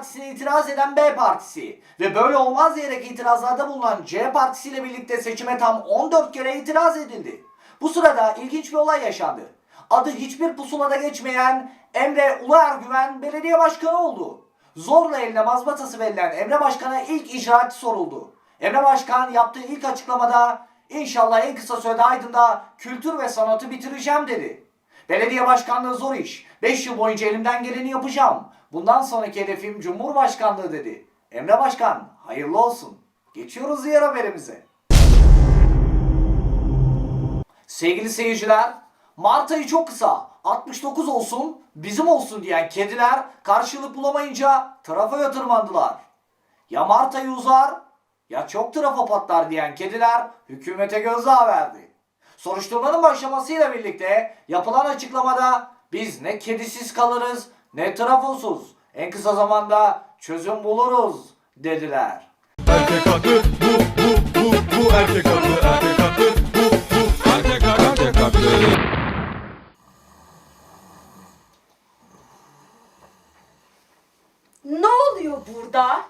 partisine itiraz eden B partisi ve böyle olmaz diyerek itirazlarda bulunan C partisiyle birlikte seçime tam 14 kere itiraz edildi. Bu sırada ilginç bir olay yaşandı. Adı hiçbir pusulada geçmeyen Emre Uluergüven belediye başkanı oldu. Zorla eline mazbatası verilen Emre Başkan'a ilk icraatı soruldu. Emre Başkan yaptığı ilk açıklamada inşallah en kısa sürede Aydın'da kültür ve sanatı bitireceğim dedi. Belediye başkanlığı zor iş. 5 yıl boyunca elimden geleni yapacağım. Bundan sonraki hedefim Cumhurbaşkanlığı dedi. Emre Başkan hayırlı olsun. Geçiyoruz diğer haberimize. Sevgili seyirciler, Mart ayı çok kısa. 69 olsun, bizim olsun diyen kediler karşılık bulamayınca trafoya tırmandılar. Ya Mart ayı uzar ya çok trafo patlar diyen kediler hükümete gözdağı verdi. Soruşturmanın başlamasıyla birlikte yapılan açıklamada biz ne kedisiz kalırız ne trafosuz. En kısa zamanda çözüm buluruz dediler. Erkek haklı bu bu bu bu erkek haklı erkek haklı bu bu erkek haklı erkek haklı. Ne oluyor burada?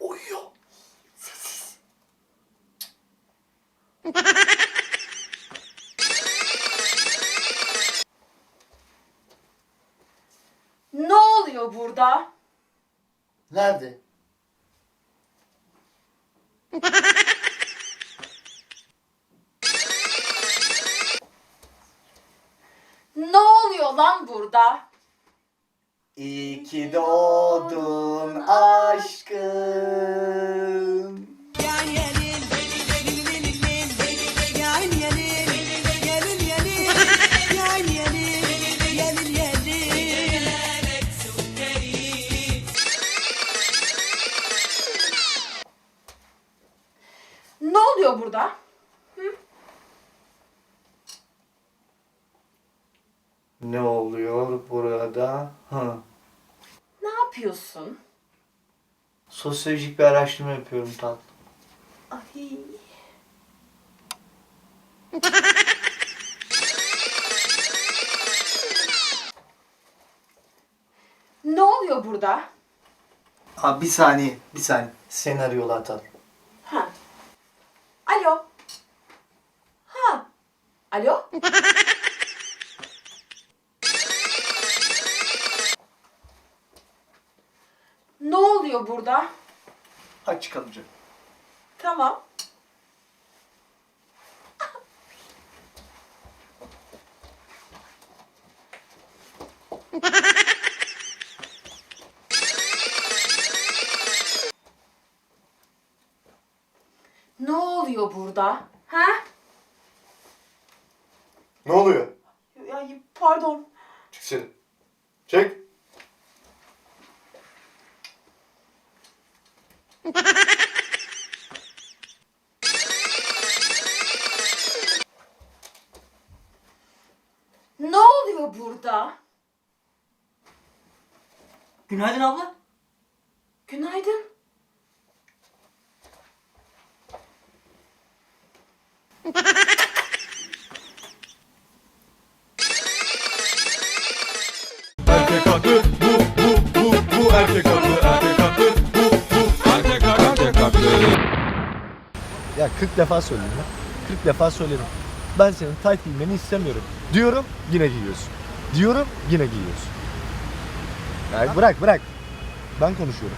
Uyuyor. Ne oluyor burada? Nerede? Ne oluyor lan burada? İyi ki doğdun aşkım. Sosyolojik bir araştırma yapıyorum tatlım. Ay. ne oluyor burada? Ha bir saniye, bir saniye. Seni arıyorlar tatlım. Ha. Alo. Ha. Alo. ne oluyor burada? Çıkalım canım. Tamam. ne oluyor burada? Ha? Ne oluyor? Ay, pardon. Çık seni. Çek. Ne oluyor burada? Günaydın abla. 40 defa söyledim ya. 40 defa söyledim. Ben senin tight giymeni istemiyorum. Diyorum yine giyiyorsun. Diyorum yine giyiyorsun. Ya bırak bırak. Ben konuşuyorum.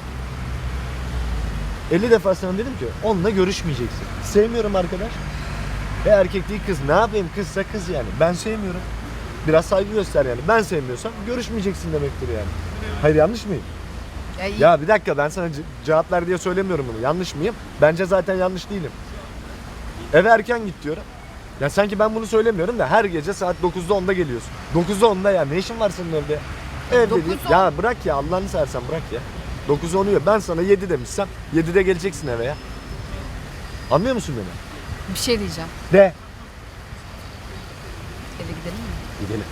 50 defa sana dedim ki onunla görüşmeyeceksin. Sevmiyorum arkadaş. E erkek değil kız. Ne yapayım kızsa kız yani. Ben sevmiyorum. Biraz saygı göster yani. Ben sevmiyorsam görüşmeyeceksin demektir yani. Hayır yanlış mıyım? Ya bir dakika ben sana ce- cevap ver diye söylemiyorum bunu. Yanlış mıyım? Bence zaten yanlış değilim. Eve erken git diyorum. Ya sanki ben bunu söylemiyorum da her gece saat 9'da 10'da geliyorsun. 9'da 10'da ya ne işin var senin evde? Evde değil. Ya bırak ya Allah'ını seversen bırak ya. 9'da 10'u yok. Ben sana 7 demişsem 7'de geleceksin eve ya. Anlıyor musun beni? Bir şey diyeceğim. De. Eve gidelim mi? Gidelim.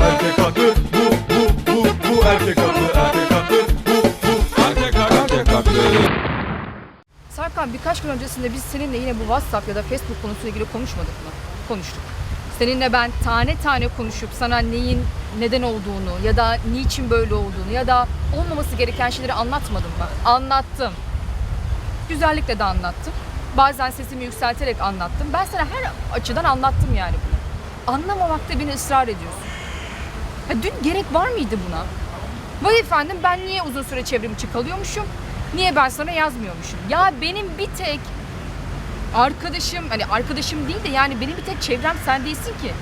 Erkek haklı bu bu bu bu erkek haklı erkek Serkan birkaç gün öncesinde biz seninle yine bu WhatsApp ya da Facebook konusuyla ilgili konuşmadık mı? Konuştuk. Seninle ben tane tane konuşup sana neyin neden olduğunu ya da niçin böyle olduğunu ya da olmaması gereken şeyleri anlatmadım mı? Anlattım. Güzellikle de anlattım. Bazen sesimi yükselterek anlattım. Ben sana her açıdan anlattım yani bunu. Anlamamakta beni ısrar ediyorsun. Ha, dün gerek var mıydı buna? Vay efendim ben niye uzun süre çevrimiçi kalıyormuşum? Niye ben sana yazmıyormuşum? Ya benim bir tek arkadaşım, hani arkadaşım değil de yani benim bir tek çevrem sen değilsin ki.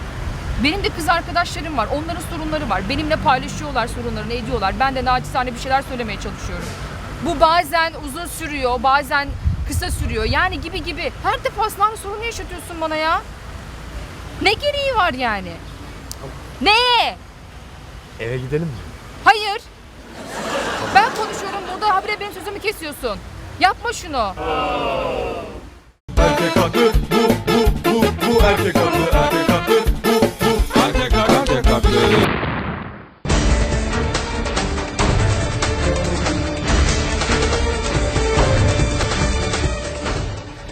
Benim de kız arkadaşlarım var. Onların sorunları var. Benimle paylaşıyorlar sorunlarını, ediyorlar. Ben de naçizane bir şeyler söylemeye çalışıyorum. Bu bazen uzun sürüyor, bazen kısa sürüyor. Yani gibi gibi. Her defasında aynı sorunu yaşatıyorsun bana ya. Ne gereği var yani? Ne? Eve gidelim mi? Hayır. Ben konuşuyorum burada habire benim sözümü kesiyorsun. Yapma şunu. Erkek haklı bu bu bu bu erkek haklı erkek haklı bu bu erkek haklı erkek haklı.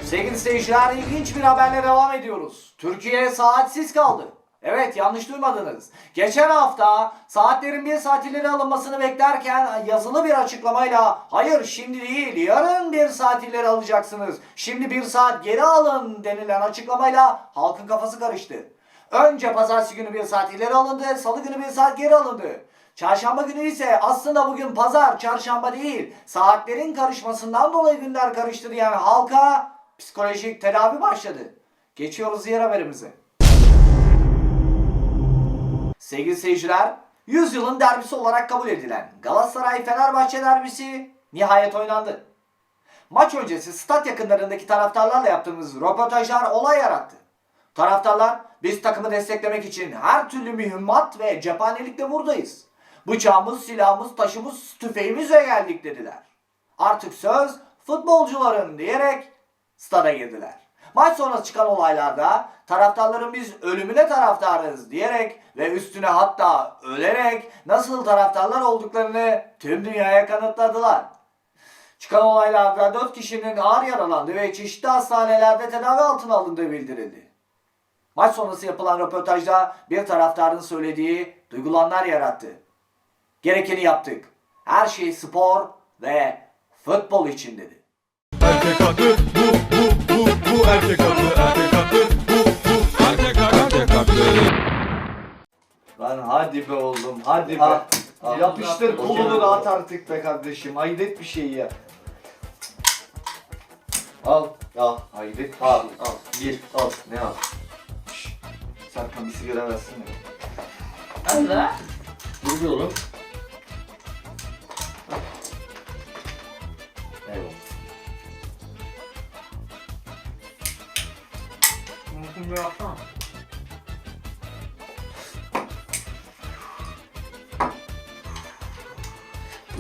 Sevgili seyirciler ilginç bir haberle devam ediyoruz. Türkiye saatsiz kaldı. Evet yanlış duymadınız. Geçen hafta saatlerin bir saat ileri alınmasını beklerken yazılı bir açıklamayla hayır şimdi değil yarın bir saat ileri alacaksınız. Şimdi bir saat geri alın denilen açıklamayla halkın kafası karıştı. Önce pazartesi günü bir saat ileri alındı, salı günü bir saat geri alındı. Çarşamba günü ise aslında bugün pazar, çarşamba değil. Saatlerin karışmasından dolayı günler karıştı diyen halka psikolojik tedavi başladı. Geçiyoruz diğer haberimize. Sevgili seyirciler, yüzyılın derbisi olarak kabul edilen Galatasaray-Fenerbahçe derbisi nihayet oynandı. Maç öncesi stat yakınlarındaki taraftarlarla yaptığımız röportajlar olay yarattı. Taraftarlar biz takımı desteklemek için her türlü mühimmat ve cephanelikle buradayız. Bıçağımız, silahımız, taşımız, tüfeğimizle geldik dediler. Artık söz futbolcuların diyerek stada girdiler. Maç sonrası çıkan olaylarda taraftarların biz ölümüne taraftarız diyerek ve üstüne hatta ölerek nasıl taraftarlar olduklarını tüm dünyaya kanıtladılar. Çıkan olaylarda 4 kişinin ağır yaralandığı ve çeşitli hastanelerde tedavi altına alındığı bildirildi. Maç sonrası yapılan röportajda bir taraftarın söylediği duygulanlar yarattı. Gerekeni yaptık. Her şey spor ve futbol için dedi. Erkek haklı bu bu bu bu erkek haklı erkek haklı bu bu erkek haklı erkek haklı. Lan hadi be oğlum hadi be. Al. Yapıştır kolunu da at artık be kardeşim. Hayret bir şey ya. Al. Al. Hayret al, şey. Al. Bir. Al. Ne al? Şşş. Serkan bir sigara versene. Hadi la. Dur bir oğlum. Mümkün bir yapsana.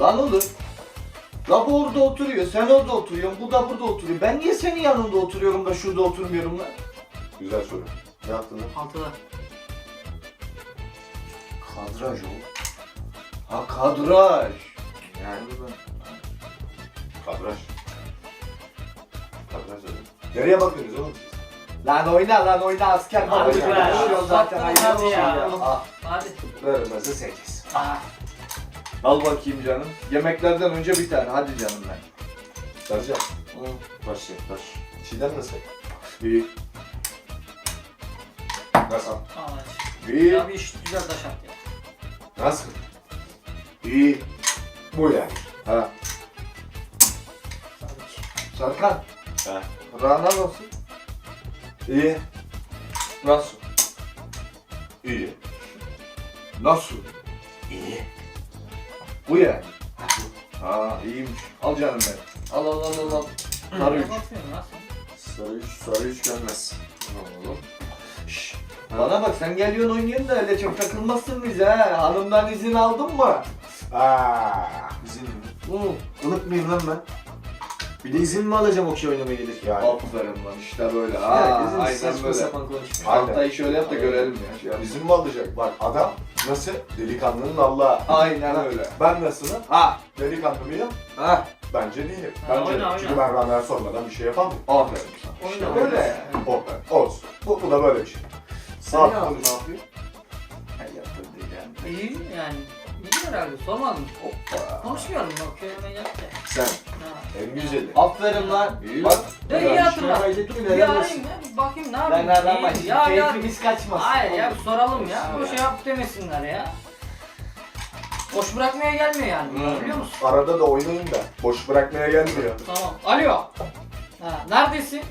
Lan oğlum. La bu orada oturuyor, sen orada oturuyorsun, bu da burada oturuyor. Ben niye senin yanında oturuyorum da şurada oturmuyorum lan? Güzel soru. Ne yaptın lan? Altıda. Kadraj o. Ha kadraj. Yani bu Kadraj. Kadraj dedim. Nereye bakıyorsunuz oğlum? Lan oyna lan oyna asker Hadi babacık. be, Konuşuyorum zaten hadi hayret bir şey ya. Al. Hadi. Vermezse 8. Ah. Al bakayım canım. Yemeklerden önce bir tane hadi canım ben. Sercan. Baş ye, baş. Çiğdem nasıl? İyi. Nasıl? Tamam hadi. İyi. Ya bir iş güzel taş at ya. Nasıl? İyi. Bu yani. Ha. Serkan. Ha. Rana nasıl? İyi. Nasıl? İyi. Nasıl? İyi. Bu yani. Ha iyiymiş. Al canım benim. Al al al al. al. Sarı üç. Sarı üç, sarı üç gelmez. Oğlum. Şşş. Bana bak sen geliyorsun oynuyorsun da öyle çok takılmazsın bize ha. Hanımdan izin aldın mı? Aaa. İzin mi? Hı. Ilık mıyım lan ben? Bir de izin mi alacağım okey oynamaya gelirken? Yani. Aferin lan işte böyle. Ya, Aa, izin aynen saçma böyle. sapan konuşma. Haftayı şöyle yap da görelim ya. Şey yap. İzin mi alacak? Bak adam nasıl? Delikanlının Allah'a. Aynen öyle. Ben nasılım? Ha. Delikanlı mıyım? Ha. Bence değilim. Ha, Bence oyna. çünkü ben benden sormadan bir şey yapamam. Aferin sana. Oyna, İşte oyna. böyle. Be, olsun. Bu, bu da böyle bir şey. Sen Ne ne yaptın? Ne yapayım? Ha, yaptın değil yani. İyi yani. İyi herhalde sormadım. Hoppa. Konuşmuyorum bak kelime yaptı. Sen Ha. en güzeli. Aferin lan. İyi Bak, Ya iyi hatırla. Bir arayayım ya bir bakayım ne Ben yapayım. nereden İyi. başlayayım? Ya ya. Keyfimiz kaçmasın. Hayır ya bir soralım ya. Şey yap demesinler ya. Boş bırakmaya gelmiyor yani. Hmm. Biliyor musun? Arada da oynayın da. Boş bırakmaya gelmiyor. Tamam. Alo. Ha, neredesin?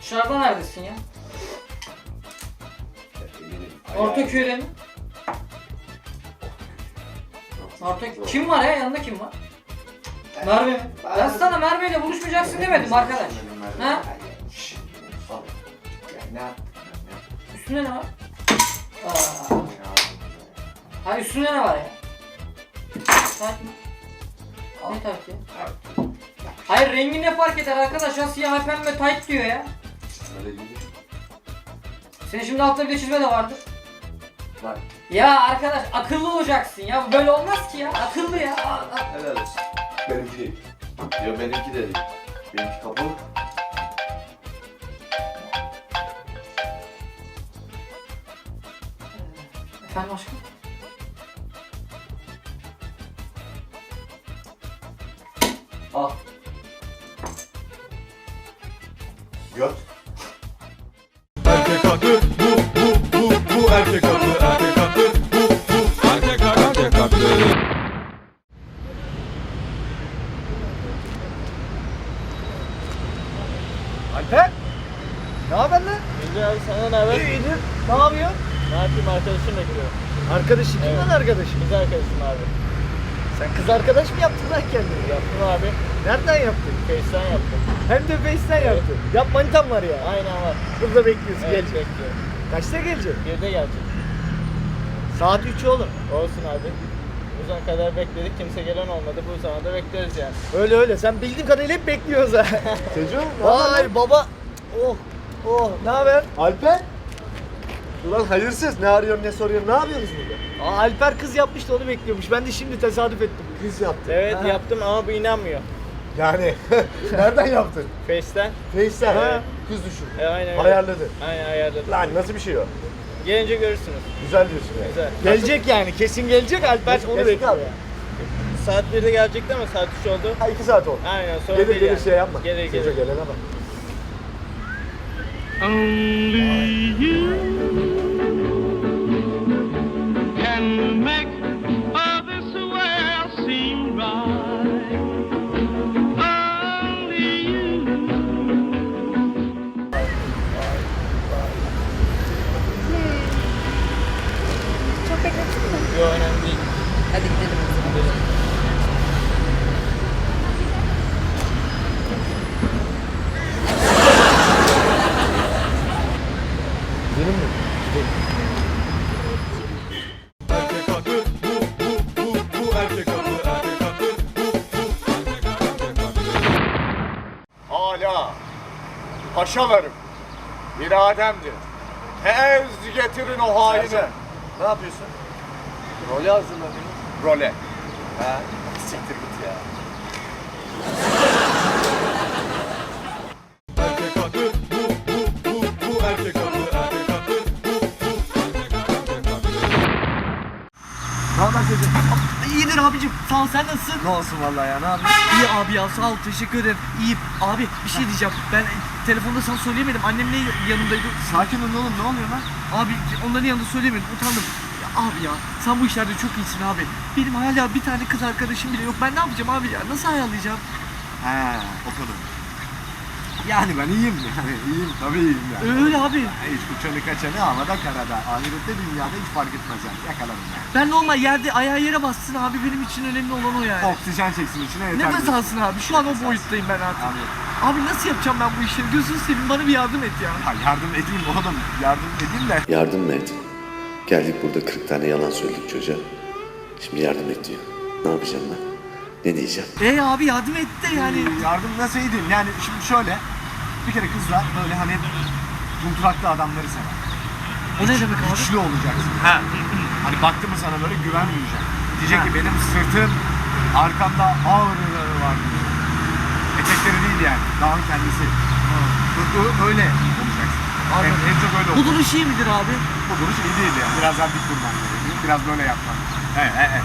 Dışarıda neredesin ya? Ortaköy'de mi? Ortak kim var ya? Yanında kim var? Merve mi? Ben sana Merve ile buluşmayacaksın demedim arkadaş. Ha? Ne yaptın? Üstünde ne var? Aa, ha üstünde ne var ya? Sakin. Ne tayt ya? Hayır rengi ne fark eder arkadaş? Ya siyah pembe tayt diyor ya. Öyle gibi. Senin şimdi altta bir de çizme de vardır. Var. Ya arkadaş akıllı olacaksın ya. Böyle olmaz ki ya. Akıllı ya. Aa, aa. Helal olsun. Benimki değil. Yo benimki de değil. Benimki kapalı. Efendim aşkım? Al. Göt. Erkek haklı bu bu bu bu erkek haklı erkek haklı bu bu erkek haklı erkek haklı Alper! Ne haber lan? İyidir abi sana ne haber? İyidir. Ne yapıyorsun? Ne yapayım arkadaşım bekliyor. Arkadaşı kim Evet. lan arkadaşın? Kız arkadaşım abi. Sen kız arkadaş mı yaptın lan kendini? Yaptım abi. Nereden yaptın? Face'ten yaptım. Hem de Face'ten yaptın. Yap manitam var ya. Aynen var. Burada bekliyorsun Evet gelecek. bekliyorum. Kaçta gelecek? Bir de gelecek. Saat 3 oğlum. Olsun abi. Bu zamana kadar bekledik. Kimse gelen olmadı. Bu zamanda bekleriz yani. Öyle öyle. Sen bildiğin kadarıyla hep bekliyoruz ha. Çocuğum Vay baba. Oh. Oh. Ne haber? Alper. Ulan hayırsız. Ne arıyorsun ne soruyorsun? Ne yapıyorsunuz burada? Aa, Alper kız yapmıştı onu bekliyormuş. Ben de şimdi tesadüf ettim. Kız yaptı. Evet Ha. yaptım ama bu inanmıyor. Yani nereden yaptın? Face'ten. Face'ten. Ha. Kız düşün. E, aynen öyle. Ayarladın. Aynen ayarladım. Lan nasıl bir şey o? Gelince görürsünüz. Güzel diyorsun yani. Güzel. Gelecek yani. Kesin gelecek. Alper Geç- onu geç bekliyor. kaldı. Saat 1'de gelecekti ama saat 3 oldu. Ha iki saat oldu. Aynen sonra Gelir değil gelir yani. şey yapma. Gelir Çocuğa gelir. gelene bak. can make mi? Yok önemli değil. Hadi gidelim o zaman. Benim mi? erkek haklı bu bu bu bu erkek haklı erkek haklı bu bu erkek haklı erkek haklı Hala paşalarım irademdir. Tez getirin o haini. Ne yapıyorsun? Rolü hazırlanıyor. Role. Ha. Siktir git ya. erkek haklı bu bu bu bu erkek haklı erkek haklı bu bu erkek haklı erkek haklı Ne haber çocuğum? İyidir abicim. Sağ ol sen nasılsın? Ne olsun vallahi ya ne yapıyorsun? İyi abi ya sağ ol teşekkür ederim. İyiyim. Abi bir şey diyeceğim. Ben telefonda sana söyleyemedim. Annemle yanındaydı. Sakin ol oğlum ne oluyor lan? Abi onların yanında söyleyemedim. Utandım. Abi ya sen bu işlerde çok iyisin abi. Benim hala bir tane kız arkadaşım bile yok. Ben ne yapacağım abi ya? Nasıl ayarlayacağım? He o kadar. Yani ben iyiyim yani iyiyim tabii iyiyim yani. Öyle abi. Hiç uçanı kaçanı havada karada. Ahirette dünyada hiç fark etmez yani. Yakalarım yani. Ben normal yerde ayağı yere bassın abi. Benim için önemli olan o yani. Oksijen çeksin içine yeter. Nefes diyorsun. alsın abi. Şu an o boyuttayım ben artık. Anladım. Abi nasıl yapacağım ben bu işleri? Gözünü seveyim bana bir yardım et ya. Ya yardım edeyim oğlum. Yardım edeyim de. Yardım et? Geldik burada 40 tane yalan söyledik çocuğa. Şimdi yardım et diyor. Ne yapacağım ben? Ne diyeceğim? E abi yardım et de yani. Yardım nasıl edeyim? Yani şimdi şöyle. Bir kere kızlar böyle hani kunturaklı adamları sever. O ne demek abi? Güçlü olacaksın. Ha. Hani baktı mı sana böyle güven duyacak. Diyecek Ha. ki benim sırtım Arkamda ağrıları var. Etekleri değil yani. Dağın kendisi. Ö- ö- Öyle olacaksın. En, en çok öyle Bu olur. duruş iyi midir abi? Bu duruş iyi değil yani. Biraz daha dik durman gerekiyor. Biraz böyle yapman. He he he.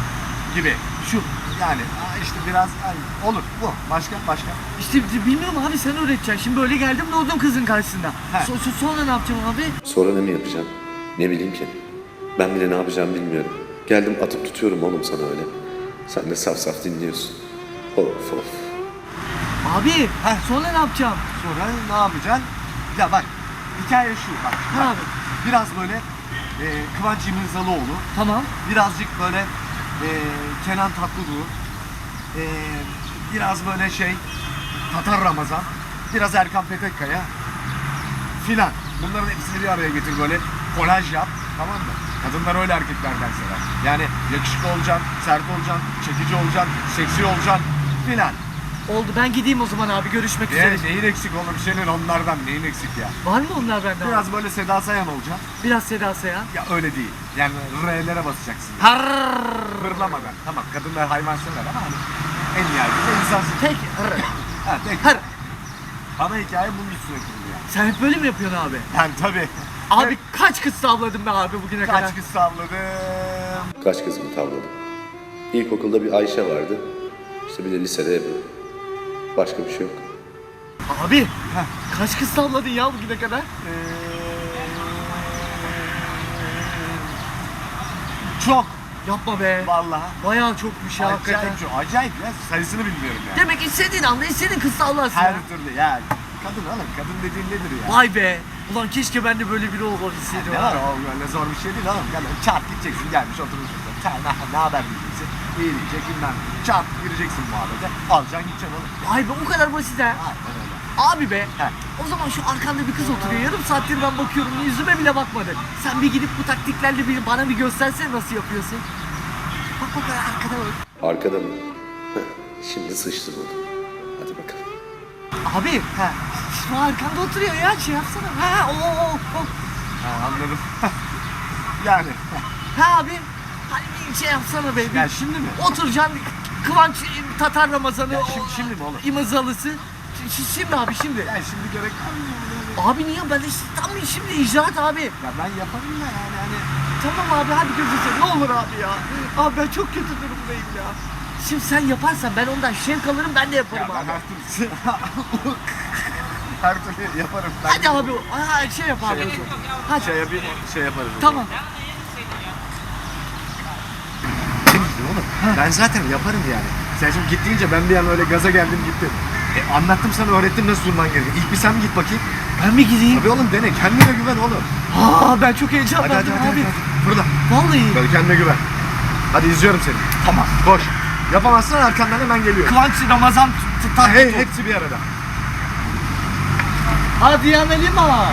Gibi. Şu. Yani aa, işte biraz yani olur. Bu. Başka başka. İşte bilmiyorum abi sen öğreteceksin. Şimdi böyle geldim durdum kızın karşısında. He. So- so- sonra ne yapacağım abi? Sonra ne mi yapacağım? Ne bileyim ki. Ben bile ne yapacağımı bilmiyorum. Geldim atıp tutuyorum oğlum sana öyle. Sen de saf saf dinliyorsun. Of of. Abi sonra ne yapacağım? Sonra ne yapacaksın? Ya bak hikaye şu bak. Ne bak. abi? Biraz böyle e, Kıvanç İmirzalıoğlu, Tamam. birazcık böyle e, Kenan Tatlıtuğ, e, biraz böyle şey Tatar Ramazan, biraz Erkan Petekkaya filan. Bunların hepsini bir araya getir böyle kolaj yap tamam mı? Kadınlar öyle erkeklerden sever. Yani yakışıklı olacaksın, sert olacaksın, çekici olacaksın, seksi olacaksın filan. Oldu ben gideyim o zaman abi görüşmek üzere. Yani neyin eksik oğlum senin onlardan neyin eksik ya? Var mı onlar bende abi? Biraz böyle Seda Sayan olacaksın. Biraz Seda Sayan. Ya öyle değil. Yani R'lere basacaksın. Harrrr. Hırlamadan. Tamam kadınlar hayvan sever ama hani en nihayetinde insansın. Tek. Ha, tek. Har. Ana hikaye bunun üstüne kurulu yani. Sen hep böyle mi yapıyorsun abi? Yani tabii. Abi kaç kız tavladın be abi bugüne kadar? Kaç kız salladım. Kaç kız mı tavladım? İlkokulda bir Ayşe vardı. İşte bir de lisede Ebru. Başka bir şey yok. Abi kaç kız tavladın ya bugüne kadar? Çok. Yapma be. Vallahi. Bayağı çokmuş ya hakikaten. Acayip çok. Acayip ya. Sayısını bilmiyorum yani. Demek istediğin anda istediğin kız tavlarsın Her ya. türlü ya. Kadın oğlum. Kadın dediğin nedir ya? Vay be. Ulan keşke ben de böyle biri olabilseydim. Ne var o öyle zor bir şey değil oğlum. Gel çarp gideceksin gelmiş oturmuşsun. Sen ne, ne haber diyeceksin. İyi diyecek bilmem. Çarp gireceksin muhabbete. Alacaksın gideceksin oğlum. Vay be o kadar basit ha. Aynen öyle. Abi be. He. O zaman şu arkanda bir kız oturuyor. Yarım saattir ben bakıyorum. Yüzüme bile bakmadı. Sen bir gidip bu taktiklerle bir, bana bir göstersene nasıl yapıyorsun. Bak bak arkada bak. Arkada mı? Şimdi sıçtı bu. Hadi bakalım. Abi. He. Şu arkanda oturuyor ya şey yapsana. Ha o o o. Ha, anladım. yani. Ha abi. Hani bir şey yapsana be. bir- Ya şimdi mi? Oturacaksın Kıvanç Tatar Ramazan'ı Ya şimdi- şimdi mi oğlum? İmzalısı. Ş- Şimdi abi şimdi. Ya şimdi gerek var mı? Abi niye ben işte tam şimdi icraat abi. Ya ben yaparım da yani hani. Tamam abi hadi gözünü ne olur abi ya. Abi ben çok kötü durumdayım ya. Şimdi sen yaparsan ben ondan şevk alırım ben de Ya yaparım ben abi. her türlü her türlü yaparım. Ben Hadi abi ha, şey yap abi. o zaman. Hadi. Şey yapayım, şey yaparız. o Tamam. zaman. oğlum. Ben zaten yaparım yani. Sen şimdi git deyince ben bir an öyle gaza geldim gittim. E, anlattım sana öğrettim nasıl durman gerekiyor. İlk bir sen git bakayım? Ben mi gideyim? Tabii oğlum dene kendine güven oğlum. Aa ben çok Hadi hadi heyecanlandım hadi. abi. hadi. Fırla. Vallahi. Böyle kendine güven. Hadi izliyorum seni. Tamam. Koş. Yapamazsan arkandan hemen geliyor. Kıvanç Ramazan Ha, hey, hepsi bir arada. Adriana Lima.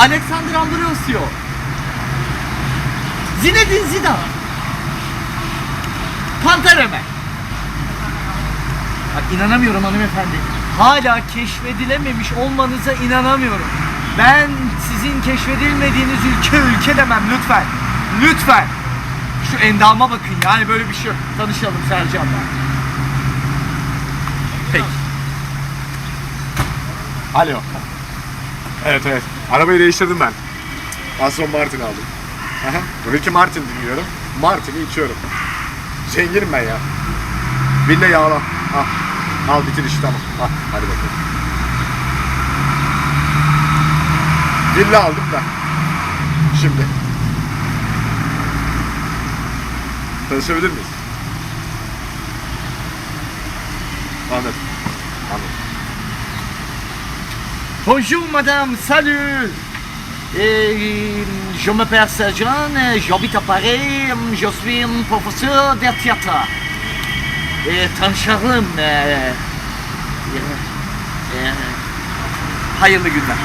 Alexander Ambrosio. Zinedine Zidane. Pantereme. Bak inanamıyorum hanımefendi. Hala keşfedilememiş olmanıza inanamıyorum. Ben sizin keşfedilmediğiniz ülke ülke demem lütfen. Lütfen. Şu endama bakın yani böyle bir şey yok. Tanışalım Sercan'la. Peki. Alo. Evet evet. Arabayı değiştirdim ben. Aston Martin aldım. Ricky Martin dinliyorum. Martin'i içiyorum. Zenginim ben ya. Bin de yağla. Al. Al bitir işi tamam. Al. Hadi bakalım. Villa aldım da. Şimdi. Tanışabilir miyiz? Anladım. Anladım. Bonjour madame, salut Et, Je m'appelle Serjan, et j'habite à Paris, je suis un professeur de théâtre. Et tanışalım. e, e, e, hayırlı günler.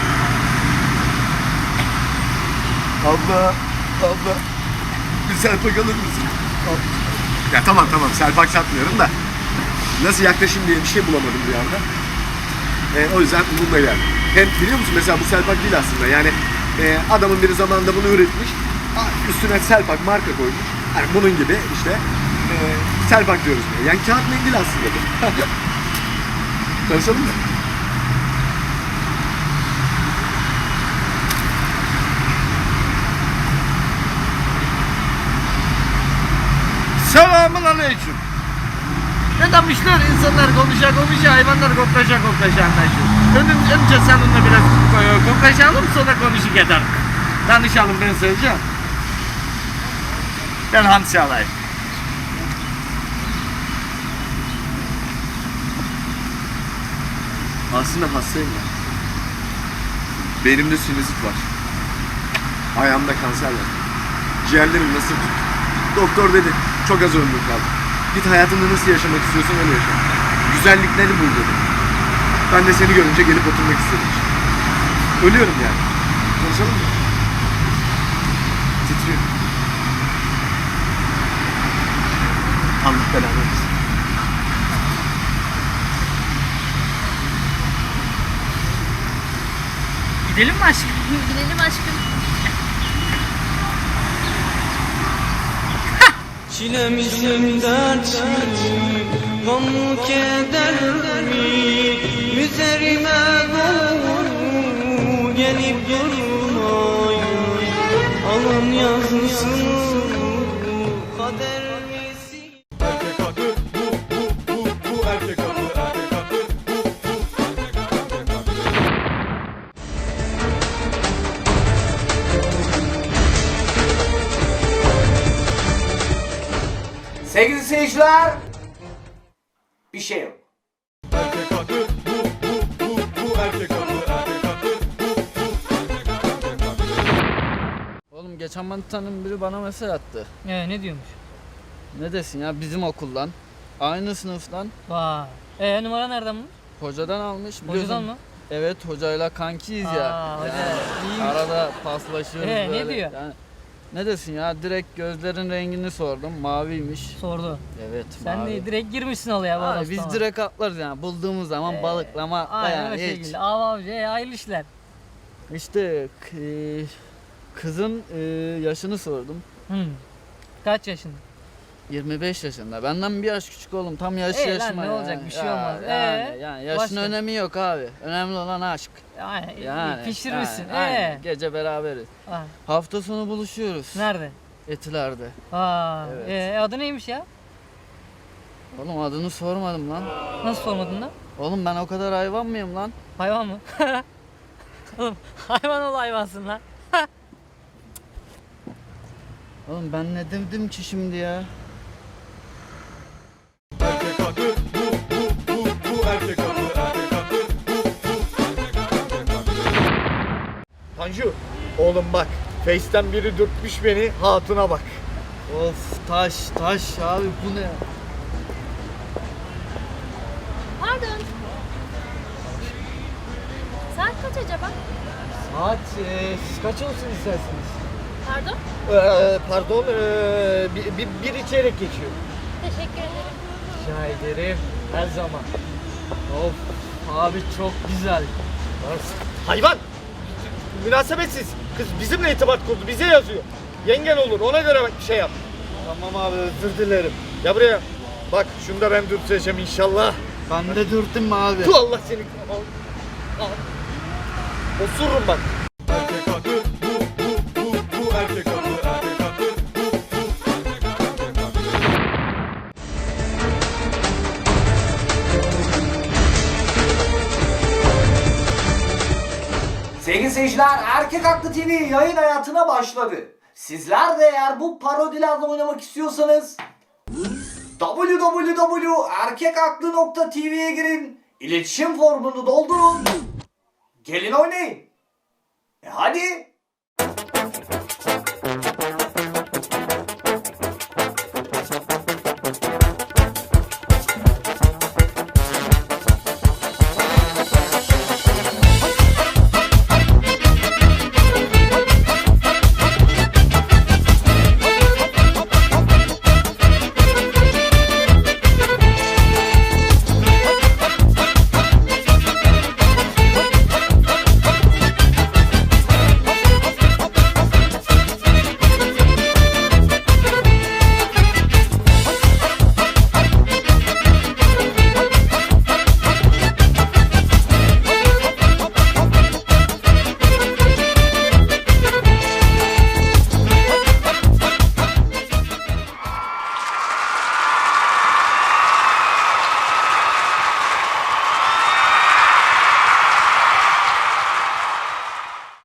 Abla, abla. Bir selpak alır mısın? Ya tamam tamam selpak satmıyorum da. Nasıl yaklaşım diye bir şey bulamadım bir anda. E, o yüzden bununla geldim. Hem biliyor musun mesela bu selpak değil aslında. Yani e, adamın biri zamanında bunu üretmiş. Üstüne selpak marka koymuş. Yani bunun gibi işte Ee, Selbak diyoruz. buna. Yani kağıt mendil aslında bu. Tanışalım mı? Selamun aleyküm. Ne demişler insanlar konuşa konuşa hayvanlar koklaşa koklaşa anlaşır. Önce, önce seninle biraz koklaşalım sonra konuşu gider. Tanışalım ben söyleyeceğim. Ben Hamsi Alay. Aslında hastayım ben. Beynimde sinüzit var. Ayağımda kanser var. Ciğerlerim nasıl tut? Doktor dedi, çok az ömrün kaldı. Git hayatında nasıl yaşamak istiyorsan öyle yaşa. Güzellikleri bul dedi. Ben de seni görünce gelip oturmak istedim. Ölüyorum yani. Konuşalım mı? Titriyor. Allah belanı versin. Gidelim mi aşkım? Gidelim aşkım. Çilem yüzümden çiğ, gam keder mi? Üzerime doğru gelip durmayın. Seyirciler. Bir şey yok. erkek hakı bu bu bu bu erkek hakı erkek hakı Oğlum geçen manitanın biri bana mesaj attı. Ee, ne diyormuş? Ne desin ya bizim okuldan. Aynı sınıftan. Vay. Ee numara nereden bu? Hocadan almış. Hocadan mı? Evet hocayla kankiyiz ya. Aa, hoca, Yani. Arada paslaşıyoruz Ee, ne böyle. diyor? Yani, ne desin ya direkt gözlerin rengini sordum maviymiş. Sordu. Evet Sen mavi. de direkt girmişsin olaya Abi arada. biz direkt atlarız yani bulduğumuz zaman Ee, balıklama Aynen yani o hiç. şekilde. Av avcı, e, hayırlı işler. İşte k- e, kızın e, yaşını sordum. Hmm. Kaç yaşında? 25 yaşında. Benden bir yaş küçük oğlum. Tam yaş Ee, lan yaşıma ne ya. olacak? Bir şey Ya, olmaz. Yani, Ee, yani yaşın başka? önemi yok abi. Önemli olan aşk. Yani, Yani pişirmişsin. yani, aynen. Ee. Gece beraberiz. Ah, Hafta sonu buluşuyoruz. Nerede? Etilerde. Aa, Evet. ee, adı neymiş ya? Oğlum adını sormadım lan. Nasıl sormadın lan? Oğlum ben o kadar hayvan mıyım lan? Hayvan mı? Oğlum hayvan ol hayvansın lan. Oğlum ben ne dedim ki şimdi ya? Erkek hakı bu bu bu bu erkek hakı erkek hakı Tanju, oğlum bak. Face'ten biri dürtmüş beni, hatuna bak. Of taş taş abi bu ne? Pardon. Saat kaç acaba? Saat e, siz kaç olsun isterseniz? Pardon. Ee, pardon, ee, bir, bir, bir içerek geçiyor. Rica ederim, her zaman. Of abi çok güzel. Hayvan! Münasebetsiz. Kız bizimle irtibat kurdu, bize yazıyor. Yengen olur, ona göre bir şey yap. Tamam abi, özür dilerim. Ya buraya. Bak, şunu da ben dürteceğim inşallah. Ben de dürttüm abi. Tu Allah seni. Al. Al. Osururum bak. Sevgili seyirciler Erkek Haklı TV yayın hayatına başladı. Sizler de eğer bu parodilerle oynamak istiyorsanız www.erkekaklı.tv'ye girin. İletişim formunu doldurun. Gelin oynayın. E hadi.